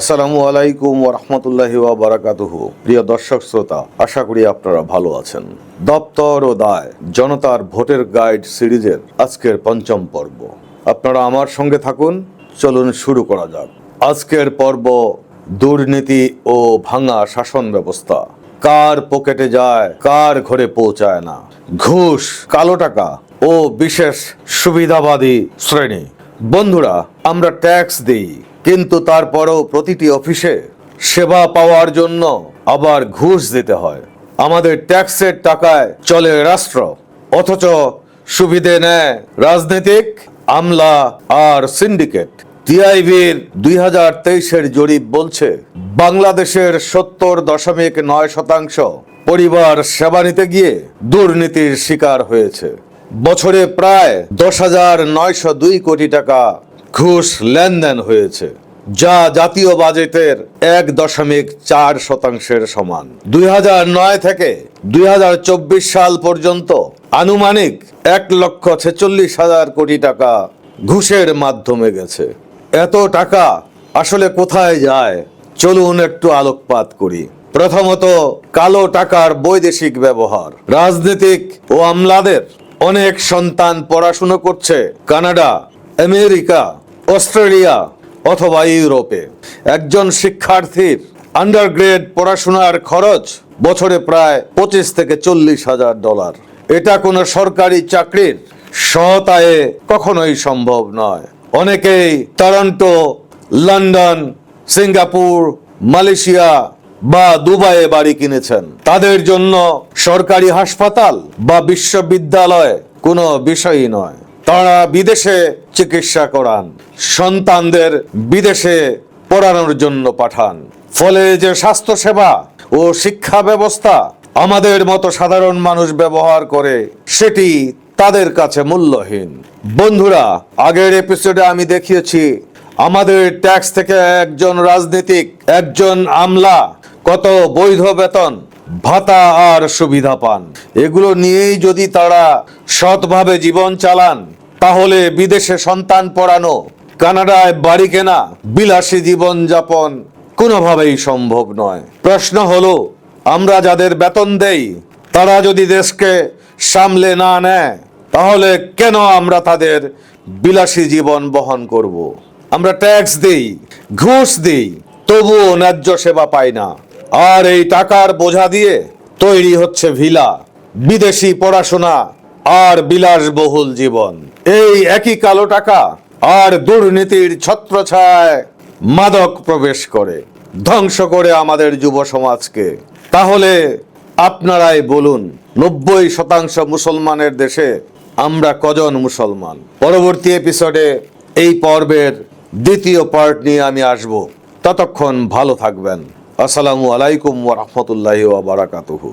আসসালামু আলাইকুম রহমতুল্লাহি বারাকাতুহু। প্রিয় দর্শক শ্রোতা, আশা করি আপনারা ভালো আছেন। দপ্তর ও দায়, জনতার ভোটের গাইড সিরিজের আজকের পঞ্চম পর্ব। আপনারা আমার সঙ্গে থাকুন, চলুন শুরু করা যাক। আজকের পর্ব, দুর্নীতি ও ভাঙা শাসন ব্যবস্থা। কার পকেটে যায়, কার ঘরে পৌঁছায় না। ঘুষ, কালো টাকা ও বিশেষ সুবিধাবাদী শ্রেণি। বন্ধুরা, আমরা ট্যাক্স দিই। কিন্তু তারপরও প্রতিটি অফিসে সেবা পাওয়ার জন্য আবার ঘুষ দিতে হয়। আমাদের ট্যাক্সের টাকায় চলে রাষ্ট্র, অথচ সুবিধে নেয় রাজনৈতিক, আমলা আর সিন্ডিকেট। টিআইবির দুই হাজার তেইশের জরিপ বলছে, বাংলাদেশের সত্তর দশমিক নয় শতাংশ পরিবার সেবা নিতে গিয়ে দুর্নীতির শিকার হয়েছে। বছরে প্রায় দশ হাজার নয়শো দুই কোটি টাকা ঘুষ লেনদেন হয়েছে, যা জাতীয় বাজেটের এক দশমিক চার শতাংশের সমান। দুই নয় থেকে দুই হাজার চব্বিশ সাল পর্যন্ত আনুমানিক এক লক্ষ ছেচল্লিশ হাজার কোটি টাকা ঘুষের মাধ্যমে গেছে। এত টাকা আসলে কোথায় যায়? চলুন একটু আলোকপাত করি। প্রথমত, কালো টাকার বৈদেশিক ব্যবহার। রাজনীতিক ও আমলাদের অনেক সন্তান পড়াশুনো করছে কানাডা, আমেরিকা অস্ট্রেলিয়া অথবা ইউরোপে। একজন শিক্ষার্থীর আন্ডারগ্রেড পড়াশোনার খরচ বছরে প্রায় পঁচিশ থেকে চল্লিশ হাজার ডলার। এটা কোনো সরকারি চাকরির সৎ আয়ে কখনোই সম্ভব নয়। অনেকেই টরন্টো, লন্ডন, সিঙ্গাপুর, মালয়েশিয়া বা দুবাইয়ে বাড়ি কিনেছেন। তাদের জন্য সরকারি হাসপাতাল বা বিশ্ববিদ্যালয় কোনো বিষয়ই নয়। তারা বিদেশে চিকিৎসা করান, সন্তানদের বিদেশে পড়ানোর জন্য পাঠান। ফলে যে স্বাস্থ্যসেবা ও শিক্ষা ব্যবস্থা আমাদের মতো সাধারণ মানুষ ব্যবহার করে, সেটি তাদের কাছে মূল্যহীন। বন্ধুরা, আগের এপিসোডে আমি দেখিয়েছি, আমাদের ট্যাক্স থেকে একজন রাজনীতিক, একজন আমলা কত বৈধ বেতন, ভাতা আর সুবিধা পান। এগুলো নিয়েই যদি তারা সৎভাবে জীবন চালান তাহলে বিদেশে সন্তান পড়ানো, কানাডায় বাড়ি কেনা, বিলাসী জীবন যাপন কোনোভাবেই সম্ভব নয়। প্রশ্ন হলো, আমরা যাদের বেতন দেই, তারা যদি দেশকে সামলে না নেয়, তাহলে কেন আমরা তাদের বিলাসী জীবন বহন করব। আমরা ট্যাক্স দিই, ঘুষ দিই, তবুও ন্যায্য সেবা পাই না। আর এই টাকার বোঝা দিয়ে তৈরি হচ্ছে ভিলা, বিদেশি পড়াশোনা আর বিলাসবহুল জীবন। এই একই কালো টাকা আর দুর্নীতির ছত্রছায় মাদক প্রবেশ করে। ধ্বংস করে আমাদের যুব সমাজকে। তাহলে আপনারাই বলুন, নব্বই শতাংশ মুসলমানের দেশে আমরা কজন মুসলমান? পরবর্তী এপিসোডে এই পর্বের দ্বিতীয় পার্ট নিয়ে আমি আসব। ততক্ষণ ভালো থাকবেন। আসসালামু আলাইকুম ওয়া রাহমাতুল্লাহি ওয়া বারাকাতুহু।